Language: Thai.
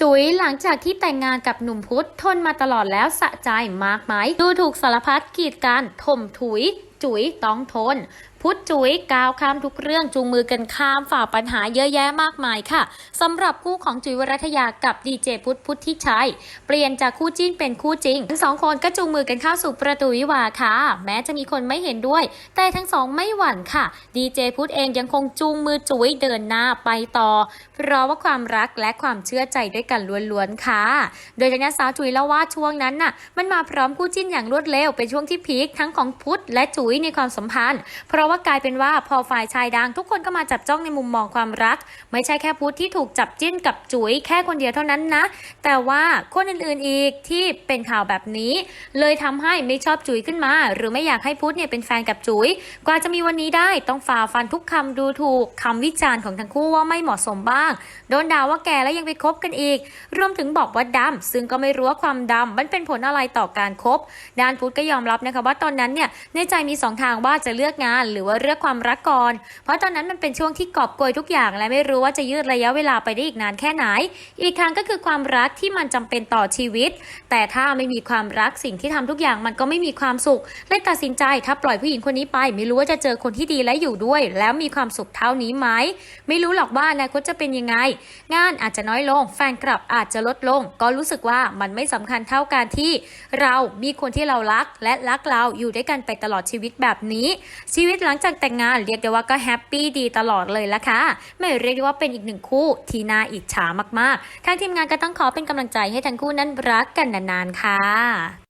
จุ๋ยหลังจากที่แต่งงานกับหนุ่มพุธทนมาตลอดแล้วสะใจมากไหมดูถูกสารพัดกีดกันถมถุย จุ๋ยต้องทน พุทธจุ๋ยก้าวข้ามทุกเรื่องจูงมือกันข้ามฝ่าปัญหาเยอะแยะมากมายค่ะสำหรับคู่ของจุ๋ยวรัตยากับดีเจพุทธพุทธิชัยเปลี่ยนจากคู่จิ้นเป็นคู่จริง ทั้งสองคนก็จูงมือกันเข้าสู่ประตูวิวาค่ะ แม้จะมีคนไม่เห็นด้วย แต่ทั้งสองไม่หวั่นค่ะดีเจพุทธเองยังคงจูงมือจุ๋ยเดินหน้าไปต่อ เพราะว่าความรักและความเชื่อใจด้วยกันล้วนๆค่ะ โดยทางด้านสาวจุ๋ยเล่าว่าช่วงนั้นน่ะ มันมาพร้อมคู่จิ้นอย่างรวดเร็วเป็นช่วงที่พีคทั้งของพุทธและจุ๋ยในความสัมพันธ์ เพราะว่ากลายเป็นว่าพอฝ่ายชายดัง ทุกคนก็มาจับจ้องในมุมมองความรัก ไม่ใช่แค่พุทธที่ถูกจับจิ้นกับจุ๋ยแค่คนเดียวเท่านั้นนะ แต่ว่าคนอื่นๆอีกที่เป็นข่าวแบบนี้ เลยทำให้ไม่ชอบจุ๋ยขึ้นมา หรือไม่อยากให้พุทธเนี่ยเป็นแฟนกับจุ๋ย กว่าจะมีวันนี้ได้ต้องฝ่าฟันทุกคำดูถูกคำวิจารณ์ของทั้งคู่ว่าไม่เหมาะสมบ้าง โดนด่าว่าแก่แล้วยังไปคบกันอีก รวมถึงบอกว่าดำซึ่งก็ไม่รู้ว่าความดำมันเป็นผลอะไรต่อการคบด้านพุทธก็ยอมรับนะคะว่าตอนนั้นเนี่ยในใจมีสองทางว่าจะเลือกงานหรือว่าเลือกความรักก่อน เพราะตอนนั้นมันเป็นช่วงที่กอบโกยทุกอย่าง และไม่รู้ว่าจะยืดระยะเวลาไปได้อีกนานแค่ไหน อีกทางก็คือความรักที่มันจำเป็นต่อชีวิต แต่ถ้าไม่มีความรักสิ่งที่ทำทุกอย่างมันก็ไม่มีความสุขเลยตัดสินใจถ้าปล่อยผู้หญิงคนนี้ไป ไม่รู้ว่าจะเจอคนที่ดีและอยู่ด้วย แล้วมีความสุขเท่านี้ไหมไม่รู้หรอกว่าอนาคตจะเป็นยังไง งานอาจจะน้อยลง แฟนคลับอาจจะลดลง ก็รู้สึกว่ามันไม่สำคัญเท่าการที่ เรามีคนที่เรารักและรักเราอยู่ด้วยกันไปตลอดชีวิตแบบนี้ ชีวิตหลังจากแต่งงานเรียกได้ว่าก็แฮปปี้ดีตลอดเลยละค่ะไม่เรียกได้ว่าเป็นอีกหนึ่งคู่ที่น่าอิจฉามากๆ ทางทีมงานก็ต้องขอเป็นกำลังใจให้ทั้งคู่นั้นรักกันนานๆค่ะ